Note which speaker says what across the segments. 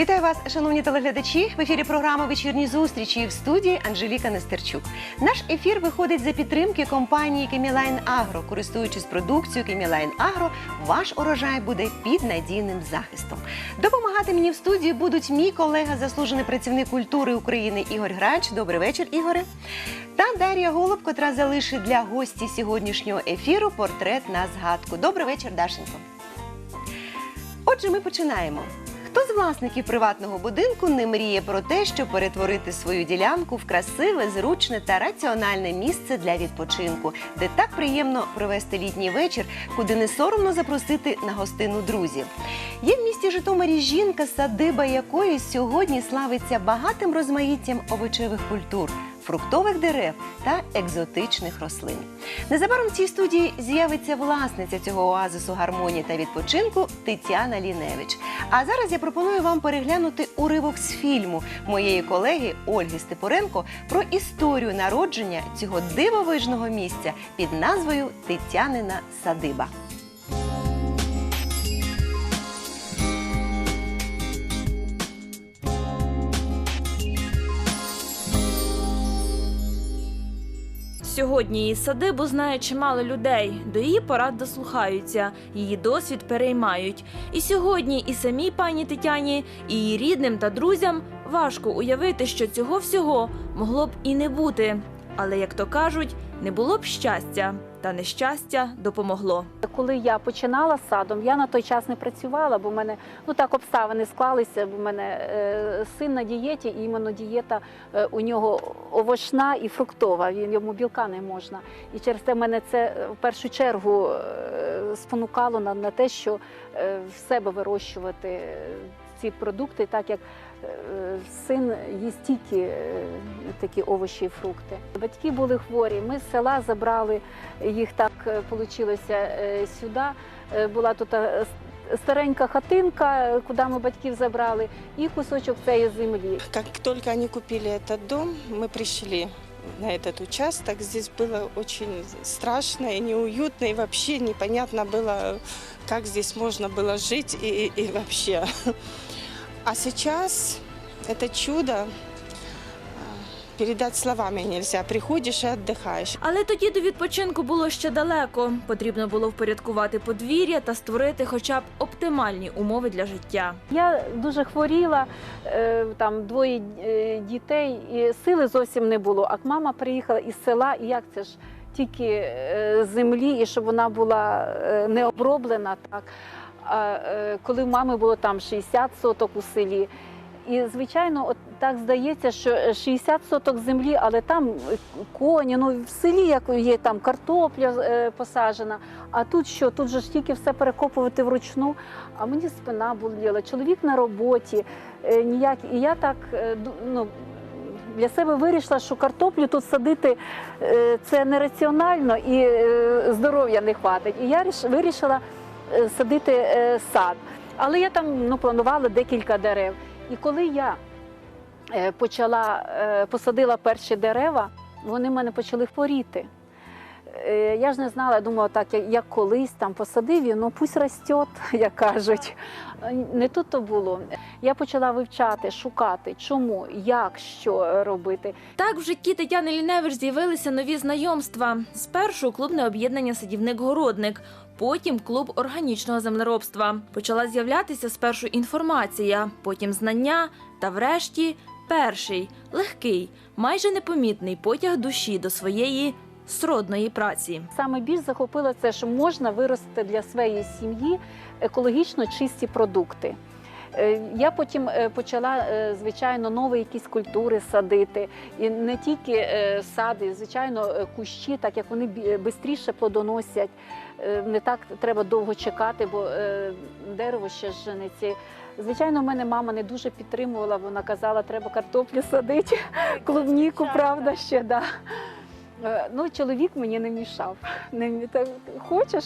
Speaker 1: Вітаю вас, шановні телеглядачі. В ефірі програма Вечірні зустрічі в студії Анжеліка Нестерчук. Наш ефір виходить за підтримки компанії Кемілайн Агро. Користуючись продукцією Кемілайн Агро, ваш урожай буде під надійним захистом. Допомагати мені в студії будуть мій колега, заслужений працівник культури України Ігор Грач. Добрий вечір, Ігоре. Та Дар'я Голуб, котра залишить для гості сьогоднішнього ефіру портрет на згадку. Добрий вечір, Дашенько. Отже, ми починаємо. Хто з власників приватного будинку не мріє про те, щоб перетворити свою ділянку в красиве, зручне та раціональне місце для відпочинку, де так приємно провести літній вечір, куди не соромно запросити на гостину друзів. Є в місті Житомирі жінка, садиба якої сьогодні славиться багатим розмаїттям овочевих культур. Фруктових дерев та екзотичних рослин. Незабаром в цій студії з'явиться власниця цього оазису гармонії та відпочинку Тетяна Ліневич. А зараз я пропоную вам переглянути уривок з фільму моєї колеги Ольги Степоренко про історію народження цього дивовижного місця під назвою Тетянина садиба.
Speaker 2: Сьогодні її садибу знає чимало людей. До її порад дослухаються, її досвід переймають. І сьогодні і самій пані Тетяні, і її рідним та друзям важко уявити, що цього всього могло б і не бути. Але як то кажуть, не було б щастя, та нещастя допомогло.
Speaker 3: Коли я починала з садом, я на той час не працювала, бо в мене ну так обставини склалися. Бо в мене е, син на дієті, і іменно дієта е, у нього овочна і фруктова. Він йому білка не можна. І через те мене це е, в першу чергу е, спонукало на, на те, що е, в себе вирощувати е, ці продукти, так як син їсть тільки е, такі овочі і фрукти. Батьки були хворі. Ми з села забрали їх так вийшло сюди. Е, Була тут е, с- старенька хатинка, е, куди ми батьків забрали, і кусочок цієї землі.
Speaker 4: Как только они купили этот дом, мы пришли на этот участок. Здесь было очень страшно и неуютно, и вообще непонятно было, как здесь можно было жить и, и вообще. А сейчас это чудо а, передать словами нельзя. Приходишь и отдыхаешь.
Speaker 2: Але тоді до відпочинку було ще далеко. Потрібно було впорядкувати подвір'я та створити хоча б оптимальні умови для життя.
Speaker 3: Я дуже хворіла, е, там двоє е, дітей, і сили зовсім не було. А мама приїхала із села, і як це ж тільки е, землі, і щоб вона була не оброблена. Так. Е, коли в мами було там 60 соток у селі. І, звичайно, от так здається, що 60 соток землі, але там е, коні, ну в селі як є там картопля е, посаджена. А тут що? Тут же ж тільки все перекопувати вручну. А мені спина боліла, чоловік на роботі, е, ніяк. І я так е, ну, для себе вирішила, що картоплю тут садити е, це нераціонально і е, здоров'я не хватить. І я вирішила садити е, сад. Але я там ну, планувала декілька дерев. І коли я е, почала е, посадила перші дерева, вони в мене почали хворіти. Е, Я ж не знала, я думала, так як- колись там посадив, і, ну пусть росте, як кажуть. Е, Не тут то було. Я почала вивчати, шукати, чому, як, що робити.
Speaker 2: Так в житті Тетяни Ліневич з'явилися нові знайомства. Спершу клубне об'єднання садівник-городник, потім клуб органічного землеробства. Почала з'являтися спершу інформація, потім знання та, врешті, перший легкий, майже непомітний потяг душі до своєї сродної праці.
Speaker 3: Саме більш захопило це, що можна виростити для своєї сім'ї екологічно чисті продукти. Е, Я потім е, почала, е, звичайно, нові якісь культури садити. І не тільки сади, звичайно, кущі, так як вони швидше плодоносять. Не так треба довго чекати, бо дерево ще ж не ці. Звичайно, в мене мама не дуже підтримувала, вона казала, треба картоплю садити, клубніку, правда, ще да. Е, Ну, чоловік мені не мішав. Не хочеш,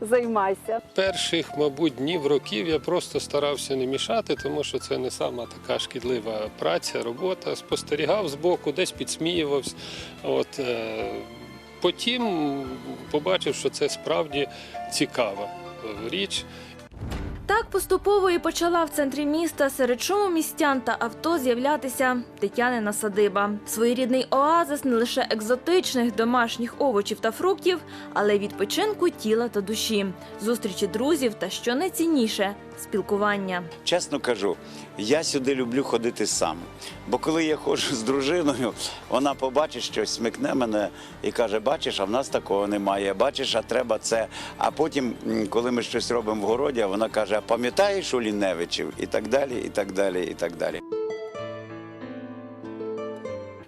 Speaker 3: займайся.
Speaker 5: перших, мабуть, днів років я просто старався не мішати, тому що це не сама така шкідлива праця, робота. Спостерігав збоку, десь підсміювався. От, е, потім побачив, що це справді цікава е, річ.
Speaker 2: Так поступово і почала в центрі міста серед шуму містян та авто з'являтися Тетянина садиба. Своєрідний оазис не лише екзотичних домашніх овочів та фруктів, але й відпочинку тіла та душі, зустрічі друзів та що найцінніше спілкування.
Speaker 6: Чесно кажу, я сюди люблю ходити сам. Бо коли я ходжу з дружиною, вона побачить щось, смикне мене і каже: бачиш, а в нас такого немає. Бачиш, а треба це. А потім, коли ми щось робимо в городі, вона каже: а пам'ятаєш у Ліневичів? І так далі, і так далі, і так далі.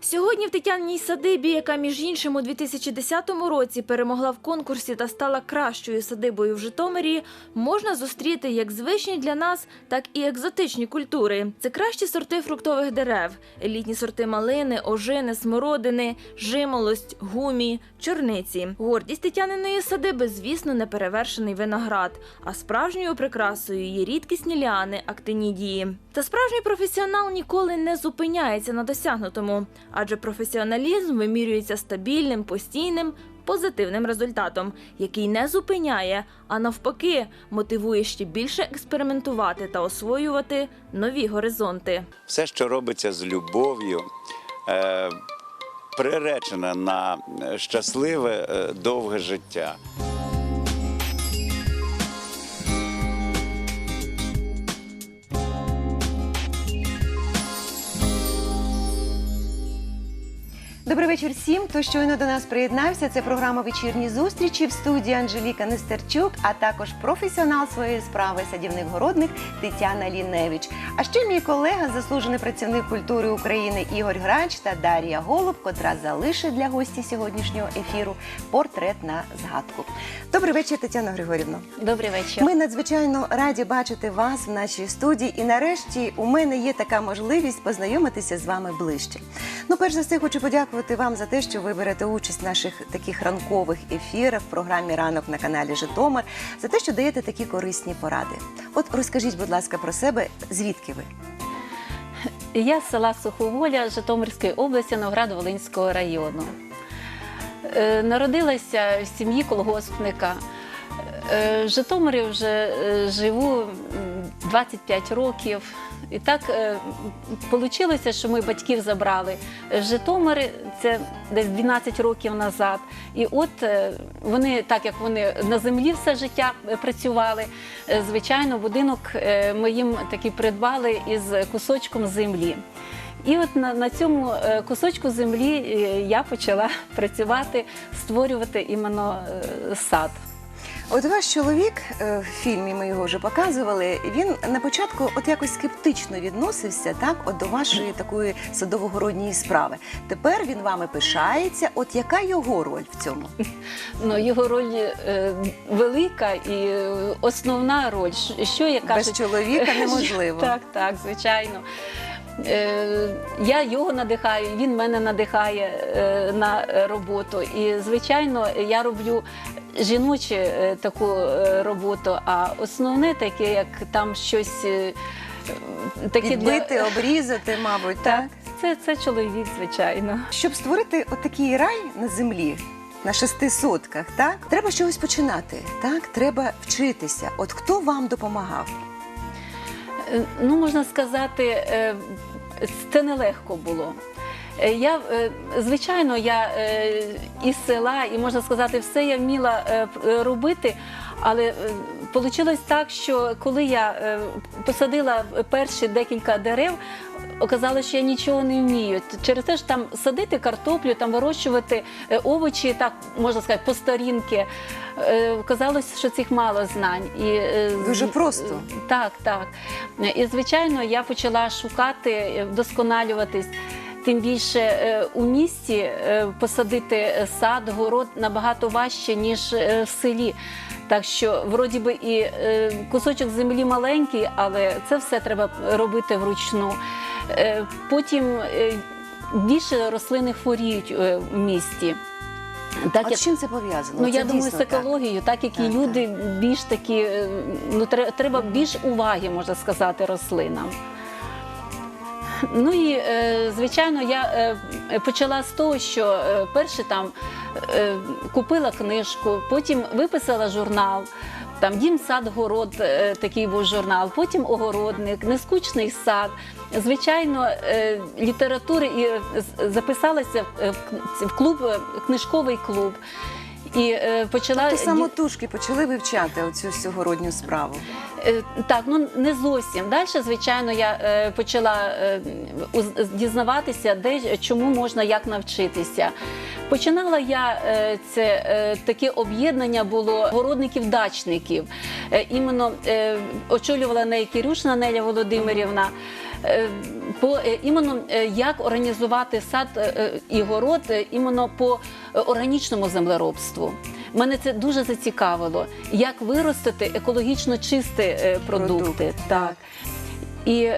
Speaker 2: Сьогодні в Тетяниній садибі, яка між іншим у 2010 році перемогла в конкурсі та стала кращою садибою в Житомирі, можна зустріти як звичні для нас, так і екзотичні культури. Це кращі сорти фруктових дерев, елітні сорти малини, ожини, смородини, жимолость, гумі, чорниці. Гордість Тетяниної садиби, звісно, неперевершений виноград, а справжньою прикрасою є рідкісні ліани актинідії. Та справжній професіонал ніколи не зупиняється на досягнутому, адже професіоналізм вимірюється стабільним, постійним. Позитивним результатом, який не зупиняє, а навпаки, мотивує ще більше експериментувати та освоювати нові горизонти.
Speaker 6: Все, що робиться з любов'ю, е, приречене на щасливе, е, довге життя.
Speaker 1: Добрий вечір всім, хто щойно до нас приєднався. Це програма вечірні зустрічі в студії Анжеліка Нестерчук, а також професіонал своєї справи садівник-городник Тетяна Ліневич. А ще мій колега, заслужений працівник культури України Ігор Грач та Дар'я Голуб, котра залишить для гості сьогоднішнього ефіру портрет на згадку. Добрий вечір, Тетяна Григорівна.
Speaker 3: Добрий вечір.
Speaker 1: Ми надзвичайно раді бачити вас в нашій студії, і нарешті у мене є така можливість познайомитися з вами ближче. Ну, перш за все, хочу подякувати вам за те, що ви берете участь в наших таких ранкових ефірах в програмі Ранок на каналі Житомир, за те, що даєте такі корисні поради. От розкажіть, будь ласка, про себе, звідки ви?
Speaker 3: Я з села Суховоля Житомирської області Новград-Волинського району. Е, Народилася в сім'ї колгоспника. Е, В Житомирі вже е, живу 25 років. І так вийшло, що ми батьків забрали в Житомир, це десь 12 років назад. І от е, вони, так як вони на землі все життя е, працювали, е, звичайно, будинок е, ми їм такий придбали із кусочком землі. І от на, на цьому е, кусочку землі е, я почала працювати, створювати іменно е, сад.
Speaker 1: От ваш чоловік е, в фільмі ми його вже показували. Він на початку от якось скептично відносився так, от до вашої такої садово-городньої справи. Тепер він вами пишається. От яка його роль в цьому?
Speaker 3: Ну, його роль е, велика і е, основна роль. Що- я кажу?
Speaker 1: Без чоловіка неможливо.
Speaker 3: Так, так, звичайно. Е, Я його надихаю, він мене надихає е, на роботу. І, звичайно, я роблю жіночу е, таку роботу, а основне таке, як там щось таке
Speaker 1: Підбити, обрізати, мабуть, так?
Speaker 3: Так, це, це чоловік, звичайно.
Speaker 1: Щоб створити от такий рай на землі. На шести сотках, так треба чогось починати. Так, треба вчитися. От хто вам допомагав?
Speaker 3: Ну, можна сказати, це нелегко було. Е, Я, е, звичайно, я е, із села, і можна сказати, все я вміла робити, але вийшло так, що коли я посадила перші декілька дерев, оказалося, що я нічого не вмію. Через те, що там садити картоплю, там вирощувати е, овочі, так можна сказати, по старінки. е, Казалось, що цих мало знань. І, е,
Speaker 1: Дуже просто.
Speaker 3: так, так. І звичайно, я почала шукати, вдосконалюватись. Тим більше у місті посадити сад, город набагато важче, ніж в селі. Так що, вроді би, і кусочок землі маленький, але це все треба робити вручну. Е, Потім е, більше рослини хворіють е, в місті. Так,
Speaker 1: От
Speaker 3: як-
Speaker 1: з чим це пов'язано?
Speaker 3: Ну,
Speaker 1: Це
Speaker 3: я думаю, з
Speaker 1: дійсно так.
Speaker 3: екологією, так як і
Speaker 1: Так,
Speaker 3: люди більш такі, ну треба більш уваги, можна сказати, рослинам. Ну і звичайно, я почала з того, що перше там купила книжку, потім виписала журнал, там дім сад, город, е, такий був журнал, потім огородник, нескучний сад. Звичайно, е, літератури і записалася в клуб, е, книжковий клуб. І е, почала
Speaker 1: Тобто самотужки почали вивчати оцю сьогоднішню справу.
Speaker 3: Е, Так, ну не зовсім. Далі, звичайно, я е, почала е, уз- дізнаватися, де чому можна як навчитися. Починала я е, це е, таке об'єднання було городників-дачників. Е, Іменно е, очолювала неї Кірюшна Неля Володимирівна. Е, По е, іменно е, як організувати сад і город іменно по органічному землеробству. Мене це дуже зацікавило, як виростити екологічно чисті продукти.
Speaker 1: Продукт.
Speaker 3: Так. І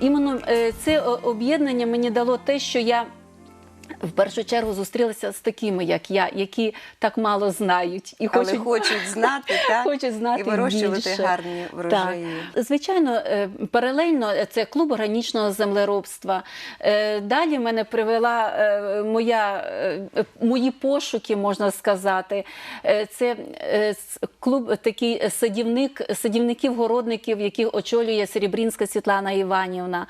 Speaker 3: іменно це об'єднання мені дало те, що я в першу чергу зустрілася з такими, як я, які так мало знають і
Speaker 1: Але
Speaker 3: хочуть,
Speaker 1: хочуть знати, так?
Speaker 3: хочуть знати
Speaker 1: і вирощувати
Speaker 3: більше.
Speaker 1: гарні врожаї.
Speaker 3: Так. Звичайно, е, паралельно е, це клуб органічного землеробства. Е, Далі мене привела моя, мої пошуки, можна сказати. Це клуб такий садівник, садівників-городників, яких очолює Серебрінська Світлана Іванівна.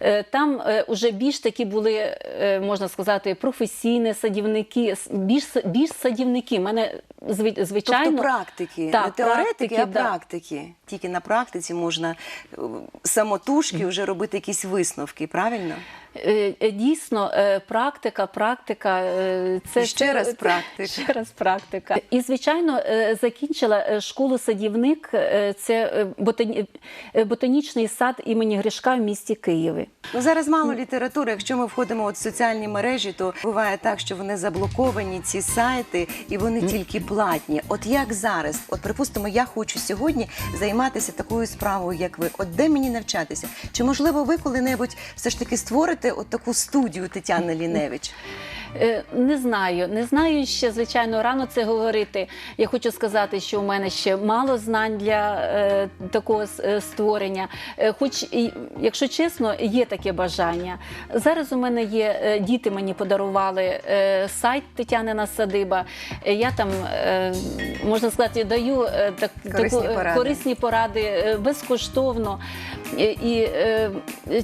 Speaker 3: Е, Там е, уже більш такі були, е, можна сказати, професійні садівники, більш, більш садівники. Мене зви- звичайно
Speaker 1: Тобто практики,
Speaker 3: Так,
Speaker 1: не теоретики,
Speaker 3: практики,
Speaker 1: а
Speaker 3: да.
Speaker 1: практики. Тільки на практиці можна е, самотужки вже робити якісь висновки, правильно?
Speaker 3: Е, е, Дійсно, е, практика, практика це
Speaker 1: І ще раз практика.
Speaker 3: Ще раз практика. І звичайно, закінчила школу садівник. Це ботані- ботанічний сад імені Гришка в місті Києві.
Speaker 1: Ну зараз мало літератури. Якщо ми входимо от в соціальні мережі, то буває так, що вони заблоковані, ці сайти, і вони тільки платні. От як зараз? От припустимо, я хочу сьогодні займатися такою справою, як ви. От де мені навчатися? Чи можливо ви коли-небудь все ж таки створите от таку студію Тетяни Ліневич?
Speaker 3: Е, Не знаю, не знаю ще, звичайно, рано це говорити. Я хочу сказати, що у мене ще мало знань для е, такого е, створення. Хоч, якщо чесно, є таке бажання. Зараз у мене є діти мені подарували сайт Тетянина Садиба. Я там, можна сказати, даю так,
Speaker 1: Корисні
Speaker 3: таку,
Speaker 1: поради.
Speaker 3: корисні поради безкоштовно. І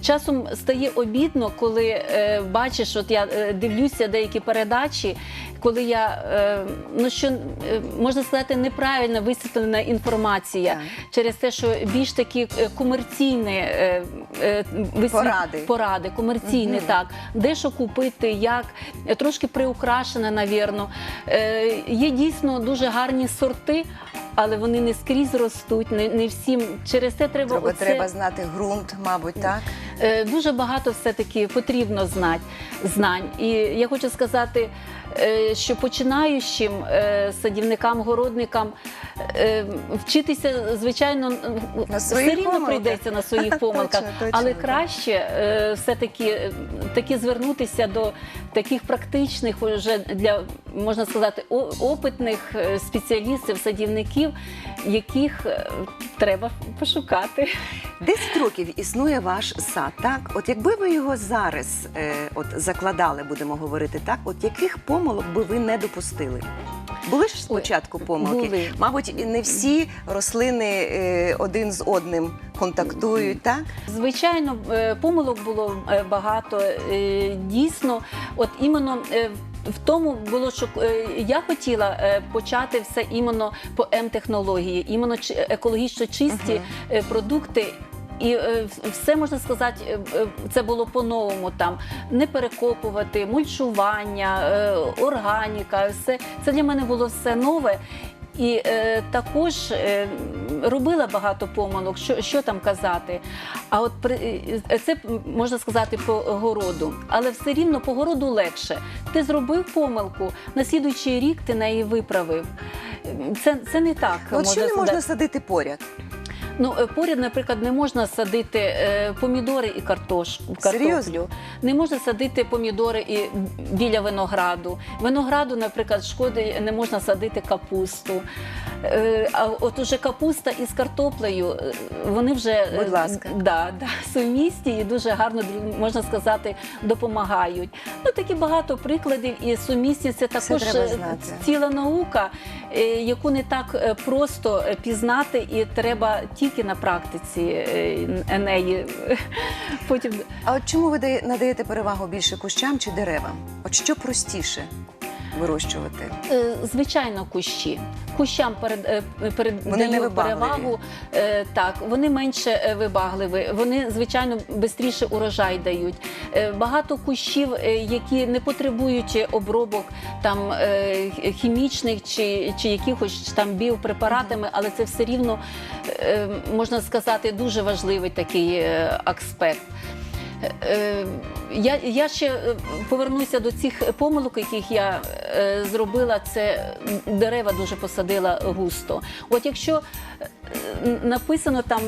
Speaker 3: часом стає обідно, коли бачиш, от я дивлюся деякі передачі, коли я е, ну що е, можна сказати, неправильно висвітлена інформація
Speaker 1: Так.
Speaker 3: через те, що більш такі е, комерційні висвіт-
Speaker 1: Поради.
Speaker 3: поради комерційні,
Speaker 1: Мгм.
Speaker 3: так де що купити, як трошки приукрашене, навірно. Є дійсно дуже гарні сорти. Але вони не скрізь ростуть, не, не всім. Через це треба,
Speaker 1: Треба,
Speaker 3: оце,
Speaker 1: треба знати ґрунт, мабуть, так.
Speaker 3: Е, Дуже багато все-таки потрібно знати знань. І я хочу сказати, е, що починаючим е, садівникам, городникам е, вчитися, звичайно,
Speaker 1: На
Speaker 3: все рівно прийдеться на своїх помилках,
Speaker 1: Точно, точно,
Speaker 3: але краще е, все-таки таки звернутися до таких практичних, вже для можна сказати, опитних спеціалістів, садівників, яких е, треба пошукати.
Speaker 1: 10 років існує ваш сад, так? От якби ви його зараз е, от закладали, будемо говорити так, от яких помилок би ви не допустили? Були ж спочатку помилки?
Speaker 3: були.
Speaker 1: Мабуть, не всі рослини е, один з одним контактують, так?
Speaker 3: Звичайно, помилок було багато. Дійсно, от іменно е, в тому було, що е, я хотіла е, почати все іменно по М-технології, іменно екологічно чисті е, продукти. І все можна сказати, це було по-новому там не перекопувати, мульчування, органіка, все це для мене було все нове. І е, також е, робила багато помилок, що, що там казати. А от при, е, це можна сказати по городу, але все рівно по городу легше. Ти зробив помилку, на слідуючий рік ти неї виправив. Це, це не так.
Speaker 1: От що не
Speaker 3: сказати.
Speaker 1: можна садити поряд?
Speaker 3: Ну, е, поряд, наприклад, не можна садити е, помідори і картош,
Speaker 1: Серйозно?
Speaker 3: картоплю. Не можна садити помідори і біля винограду. Винограду, наприклад, шкоди не можна садити капусту. Е, А от уже капуста із картоплею, вони вже
Speaker 1: Будь ласка.
Speaker 3: Да, да, сумісні і дуже гарно можна сказати допомагають. Ну такі багато прикладів, і сумісність це також ціла наука, яку не так е, просто е, пізнати, і треба тільки на практиці е, неї. Потім
Speaker 1: А от чому ви дає- надаєте перевагу більше кущам чи деревам? От що простіше вирощувати?
Speaker 3: Е, Звичайно, кущі. Кущам перед, е,
Speaker 1: Вони не
Speaker 3: перевагу. Е, Так, вони менше вибагливі, вони, звичайно, швидше урожай дають. Багато кущів, які не потребують обробок там, хімічних чи, чи якихось там біопрепаратами, але це все рівно, можна сказати, дуже важливий такий аспект. Е, Я, я ще е, повернуся до цих помилок, яких я е, зробила. Це дерева дуже посадила густо. От якщо написано там,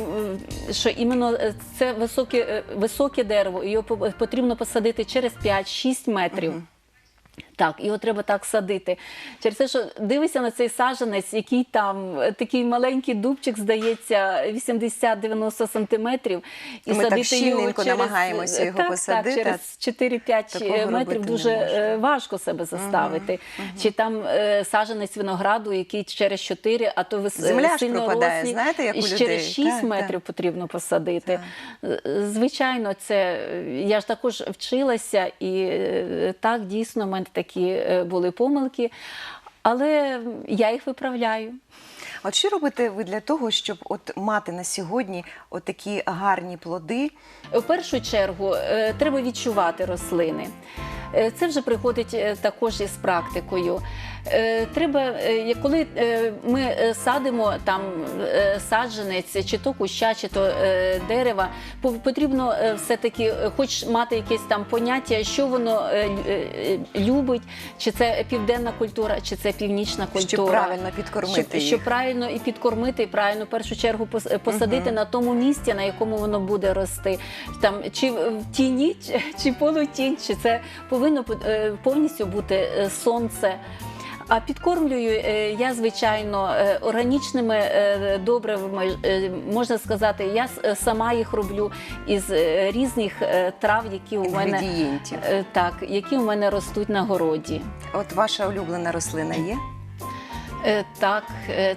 Speaker 3: що іменно це високе, високе дерево, його потрібно посадити через 5-6 метрів. Так, його треба так садити. Через те, що дивишся на цей саджанець, який там такий маленький дубчик, здається, 80-90 сантиметрів. І
Speaker 1: Ми так
Speaker 3: його через,
Speaker 1: намагаємося його
Speaker 3: так,
Speaker 1: посадити,
Speaker 3: Так, через 4-5 метрів дуже е, важко себе заставити. Чи там е, саджанець винограду, який через 4, а то вис...
Speaker 1: Земля ж
Speaker 3: сильно
Speaker 1: пропадає,
Speaker 3: рослі,
Speaker 1: знаєте, як у
Speaker 3: і
Speaker 1: людей.
Speaker 3: через 6
Speaker 1: Так,
Speaker 3: метрів потрібно посадити. Е, Звичайно, це я ж також вчилася, і так дійсно в мене такі е, були помилки, але я їх виправляю.
Speaker 1: От що робите ви для того, щоб от мати на сьогодні от такі гарні плоди?
Speaker 3: В першу чергу е, треба відчувати рослини. Е, Це вже приходить також із практикою. Е, Треба, е, коли е, ми садимо там саджанець, чи то куща, чи то дерева, по- потрібно все-таки хоч мати якесь там поняття, що воно лю- любить, чи це південна культура, чи це північна культура.
Speaker 1: Щоб правильно підкормити
Speaker 3: Щоб,
Speaker 1: їх.
Speaker 3: щоб правильно і підкормити, і правильно в першу чергу пос- посадити на тому місці, на якому воно буде рости. Там чи в тіні, чи- полутінь, чи це повинно повністю бути сонце. А підкормлюю е, я, звичайно, е, органічними е, добривами, можна сказати, я сама їх роблю із різних трав, які у мене так, які у мене ростуть на городі.
Speaker 1: От ваша улюблена рослина є?
Speaker 3: Так,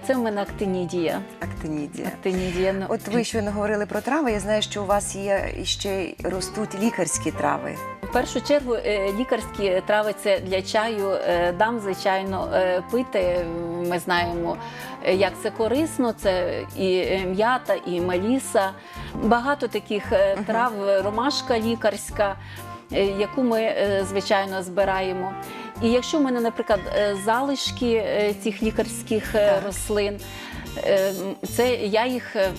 Speaker 3: це в мене актинідія.
Speaker 1: Актинідія.
Speaker 3: Актинідія. ну,
Speaker 1: От ви щойно говорили про трави. Я знаю, що у вас є ще ростуть лікарські трави.
Speaker 3: В першу чергу е, лікарські трави це для чаю. е, Дам, звичайно, е, пити. Ми знаємо, як це корисно. Це і м'ята, і меліса. Багато таких трав, ромашка лікарська, яку ми, звичайно, збираємо. І якщо в мене, наприклад, залишки цих лікарських
Speaker 1: Так. рослин,
Speaker 3: це я їх е,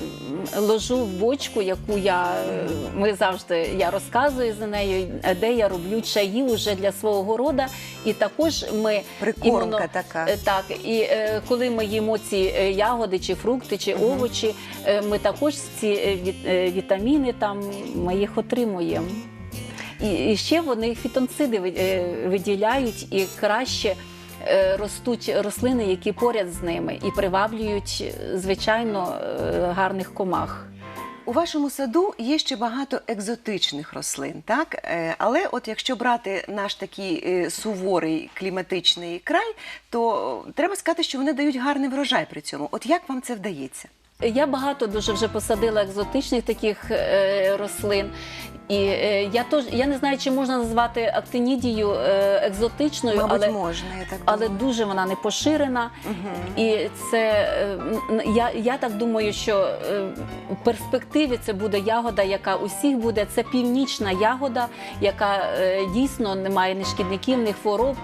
Speaker 3: ложу в бочку, яку я е, ми завжди я розказую за нею, е, де я роблю чаї вже для свого города. І також ми
Speaker 1: Прикормка
Speaker 3: іменно,
Speaker 1: така.
Speaker 3: е, так, і е, коли ми їмо ці е, ягоди, чи фрукти, чи овочі, е, ми також ці е, е, вітаміни там ми їх отримуємо. І, ще вони фітонциди е, виділяють і краще. Е, Ростуть рослини, які поряд з ними, і приваблюють, е, звичайно, е, гарних комах.
Speaker 1: У вашому саду є ще багато екзотичних рослин, так? Але от якщо брати наш такий суворий кліматичний край, то треба сказати, що вони дають гарний врожай при цьому. От як вам це вдається?
Speaker 3: Я багато дуже вже посадила екзотичних таких рослин. І е, я тож я не знаю, чи можна назвати актинідію е, екзотичною,
Speaker 1: Мабуть,
Speaker 3: але
Speaker 1: можна, я так
Speaker 3: але
Speaker 1: думаю.
Speaker 3: дуже вона не поширена. І це е, я, я так думаю, що е, в перспективі це буде ягода, яка усіх буде. Це північна ягода, яка е, дійсно не має ні шкідників, ні хвороб,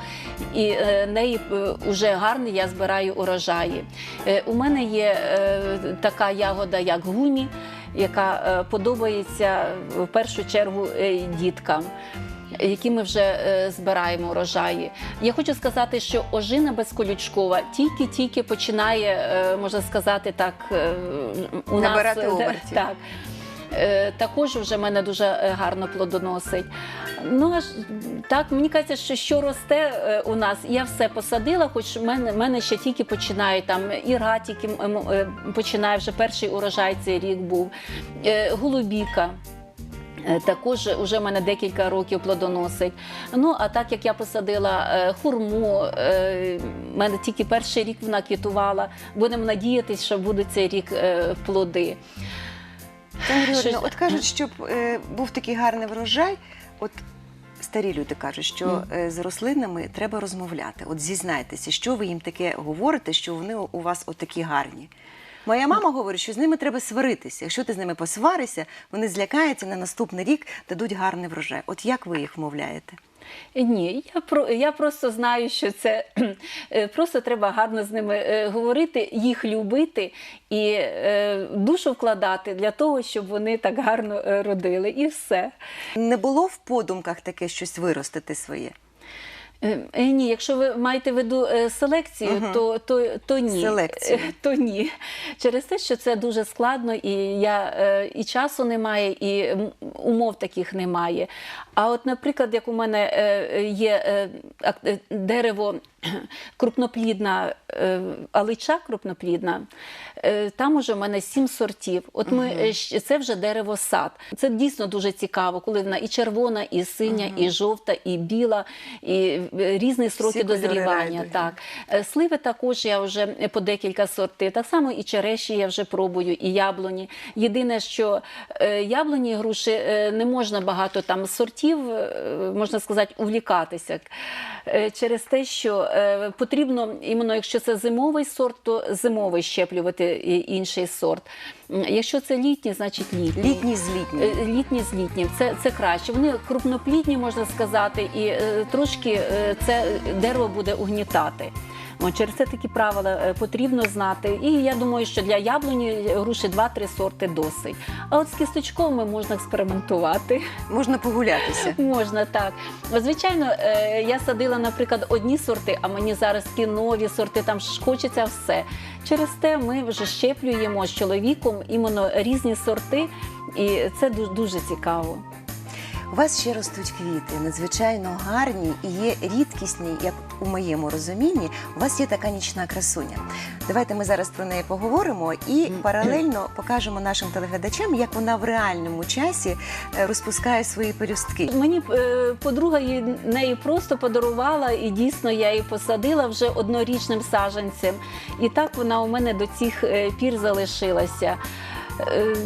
Speaker 3: і е, неї вже гарний я збираю урожаї. Е, У мене є е, така ягода, як гумі, яка е, подобається в першу чергу е, діткам. які ми вже е, збираємо урожаї. Я хочу сказати, що ожина безколючкова тільки-тільки починає, е, можна сказати, так е, у
Speaker 1: Набирати
Speaker 3: нас
Speaker 1: обертів.
Speaker 3: так. Е, Також вже мене дуже е, гарно плодоносить. Ну аж так мені кажеться, що що росте е, у нас, я все посадила, хоч в мене, мене ще тільки починає там м, м, е, починає вже перший урожай цей рік був. Е, Голубіка. Також вже в мене декілька років плодоносить. Ну а так як я посадила хурму, в мене тільки перший рік вона квітувала. Будемо надіятися, що будуть цей рік плоди.
Speaker 1: Пані от кажуть, щоб був такий гарний врожай, от старі люди кажуть, що е, з рослинами треба розмовляти. От зізнайтеся, що ви їм таке говорите, що вони у вас отакі гарні. Моя мама говорить, що з ними треба сваритися. Якщо ти з ними посваришся, вони злякаються на наступний рік дадуть гарний врожай. От як ви їх вмовляєте?
Speaker 3: Ні, я про я просто знаю, що це е, просто треба гарно з ними е, говорити, їх любити і е, душу вкладати для того, щоб вони так гарно родили, і все.
Speaker 1: Не було в подумках таке щось виростити своє?
Speaker 3: Е, е, Ні, якщо ви маєте в виду е, селекцію,
Speaker 1: Мгм.
Speaker 3: то, то, то ні.
Speaker 1: Селекцію.
Speaker 3: Е, То ні. Через те, що це дуже складно, і я е, і часу немає, і м, умов таких немає. А от, наприклад, як у мене е, є е, ак- е, дерево крупноплідна е, алича крупноплідна, е, там уже в мене сім сортів. От ми щ- це вже дерево сад. Це дійсно дуже цікаво, коли вона і червона, і синя, і жовта, і біла, і різні строки
Speaker 1: Всі
Speaker 3: дозрівання. Так. Сливи також я вже по декілька сортів. Так само і череші я вже пробую, і яблуні. Єдине, що яблуні і груші не можна багато там сортів, можна сказати, увлікатися. Через те, що е, потрібно, іменно якщо це зимовий сорт, то зимовий щеплювати інший сорт. Якщо це літній, значить літній.
Speaker 1: Літні з літнім.
Speaker 3: Е, Літні з літнім, це, це краще. Вони крупноплідні, можна сказати, і е, трошки е, це дерево буде угнітати. От, через це такі правила е, потрібно знати. І я думаю, що для яблуні груші 2-3 сорти досить. А от з кісточковими можна експериментувати.
Speaker 1: Можна погулятися.
Speaker 3: Можна так. Звичайно, е, я садила, наприклад, одні сорти, а мені зараз ті нові сорти, там ж хочеться все. Через те ми вже щеплюємо з чоловіком іменно різні сорти, і це дуже цікаво.
Speaker 1: У вас ще ростуть квіти, надзвичайно гарні і є рідкісні, як у моєму розумінні. У вас є така нічна красуня. Давайте ми зараз про неї поговоримо і паралельно покажемо нашим телеглядачам, як вона в реальному часі е, розпускає свої пелюстки.
Speaker 3: Мені е, подруга її неї просто подарувала, і дійсно я її посадила вже однорічним саджанцем. І так вона у мене до цих е, пір залишилася. Е,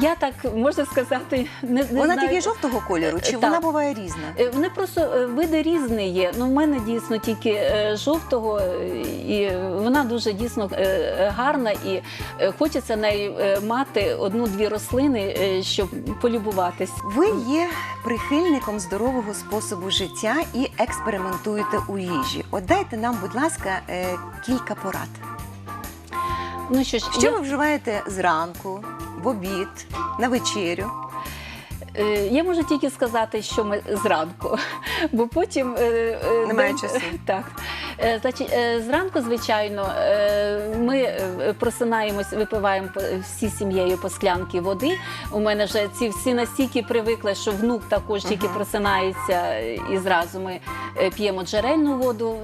Speaker 3: Я так можна сказати, не, не
Speaker 1: Вона
Speaker 3: знаю.
Speaker 1: тільки жовтого кольору, чи
Speaker 3: Так.
Speaker 1: вона буває різна?
Speaker 3: Е, Вони просто е, види різні є. Ну, в мене дійсно тільки е, жовтого, е, і вона дуже дійсно е, гарна, і е, хочеться нею е, мати одну-дві рослини, е, щоб полюбуватись.
Speaker 1: Ви є прихильником здорового способу життя і експериментуєте у їжі. От дайте нам, будь ласка, е, кілька порад.
Speaker 3: Ну що ж,
Speaker 1: Що
Speaker 3: я-
Speaker 1: ви вживаєте зранку, в обід, на вечерю?
Speaker 3: Е, Я можу тільки сказати, що ми зранку, бо потім е, е,
Speaker 1: Немає
Speaker 3: день-
Speaker 1: часу.
Speaker 3: Так. Е, Значить, е, зранку, звичайно, е, ми просинаємось, випиваємо всі сім'єю по склянки води. У мене вже ці всі настільки привикли, що внук також тільки просинається, і зразу ми п'ємо джерельну воду,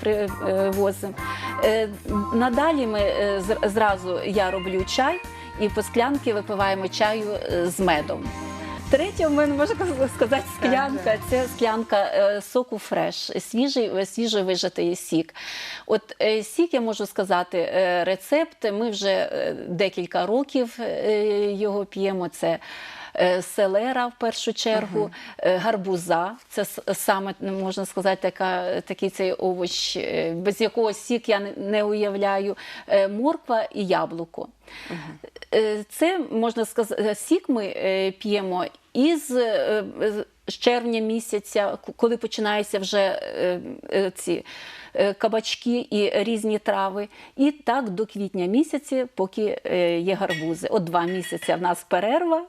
Speaker 3: привозимо. Надалі ми зразу я роблю чай і по склянки випиваємо чаю з медом. Третя в мене можна сказати склянка. Це склянка е, соку фреш, свіжий, свіжий вижатий сік. От е, сік я можу сказати е, рецепт. Ми вже е, декілька років е, його п'ємо. Це е, селера в першу чергу, е, гарбуза. Це саме ну, можна сказати, така, такий цей овоч, е, без якого сік я не- уявляю. Е, Морква і яблуко. Е, Це можна сказати, сік ми е, п'ємо із е, з червня місяця, коли починаються вже е, е, ці е, кабачки і різні трави. І так до квітня місяці, поки е, є гарбузи. От два місяці в нас перерва.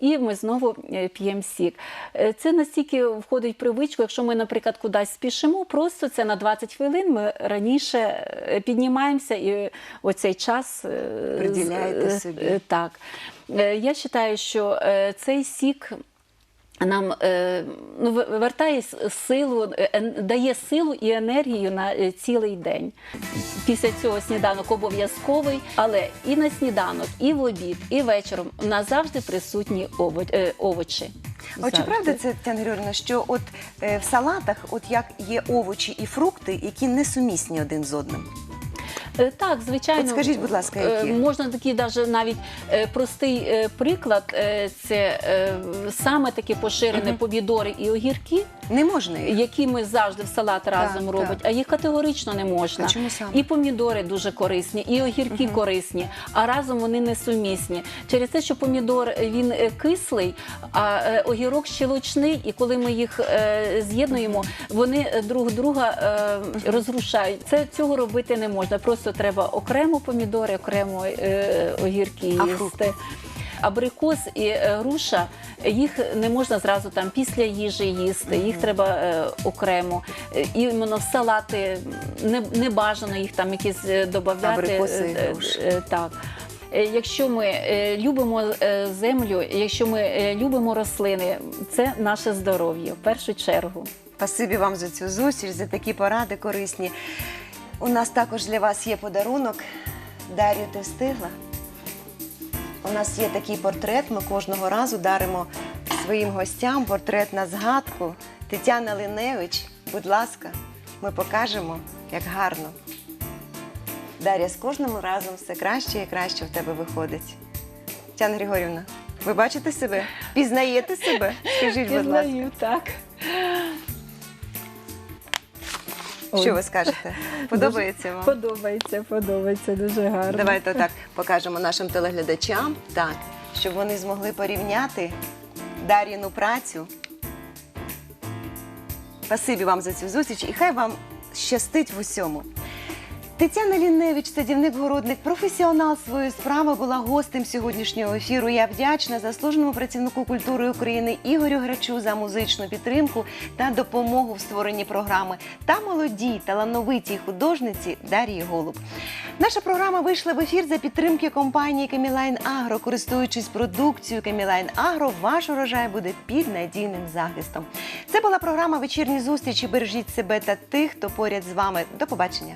Speaker 3: І ми знову е, п'ємо сік. Е, Це настільки входить в привичку, якщо ми, наприклад, кудись спішимо, просто це на 20 хвилин ми раніше е, піднімаємося і оцей час
Speaker 1: Приділяєте собі.
Speaker 3: Так. Я вважаю, що цей сік. Нам е, ну, вертає силу, е, дає силу і енергію на е, цілий день. Після цього сніданок обов'язковий, але і на сніданок, і в обід, і вечором у нас завжди присутні овочі.
Speaker 1: А чи правда це, Тетяна Григорівна, що от в салатах, от як є овочі і фрукти, які несумісні один з одним?
Speaker 3: Е, Так, звичайно.
Speaker 1: От скажіть, будь ласка,
Speaker 3: Е,
Speaker 1: які?
Speaker 3: Можна такий даже навіть е, простий е, приклад. е, Це е, саме такі поширені помідори і огірки,
Speaker 1: Не можна їх?
Speaker 3: які ми завжди в салат разом робимо, а їх категорично не можна.
Speaker 1: А чому саме?
Speaker 3: І помідори дуже корисні, і огірки корисні, а разом вони несумісні. Через те, що помідор е, він е, кислий, а е, огірок щелочний, і коли ми їх е, з'єднуємо, вони е, друг друга е, розрушають. Це цього робити не можна. Просто треба окремо помідори, окремо е, огірки
Speaker 1: А
Speaker 3: їсти.
Speaker 1: фрукти?
Speaker 3: Абрикос і е, груша їх не можна зразу там після їжі їсти, їх треба е, окремо. Е, І іменно в салати не, не бажано їх там якісь е, додавати.
Speaker 1: Абрикоси і
Speaker 3: Е, е,
Speaker 1: груші.
Speaker 3: е, Так. Е, Якщо ми е, любимо е, землю, якщо ми е, любимо рослини, це наше здоров'я в першу чергу.
Speaker 1: Спасибі вам за цю зустріч, за такі поради корисні. У нас також для вас є подарунок. Дар'ю, ти встигла? У нас є такий портрет. Ми кожного разу даримо своїм гостям портрет на згадку. Тетяна Линевич, будь ласка, ми покажемо, як гарно. Дар'я, з кожним разом все краще і краще в тебе виходить. Тетяна Григорівна, ви бачите себе? Пізнаєте себе? Скажіть, будь ласка.
Speaker 3: Пізнаю, так.
Speaker 1: Що ви скажете? Подобається вам?
Speaker 3: Подобається, подобається, дуже гарно.
Speaker 1: Давайте так покажемо нашим телеглядачам, так, щоб вони змогли порівняти Дар'їну працю. Спасибі вам за цю зустріч і хай вам щастить в усьому. Тетяна Ліневич, садівник-городник, професіонал своєї справи, була гостем сьогоднішнього ефіру. Я вдячна заслуженому працівнику культури України Ігорю Грачу за музичну підтримку та допомогу в створенні програми та молодій талановитій художниці Дар'ї Голуб. Наша програма вийшла в ефір за підтримки компанії Камілайн Агро. Користуючись продукцією Камілайн Агро, ваш урожай буде під надійним захистом. Це була програма Вечірні зустрічі. Бережіть себе та тих, хто поряд з вами. До побачення.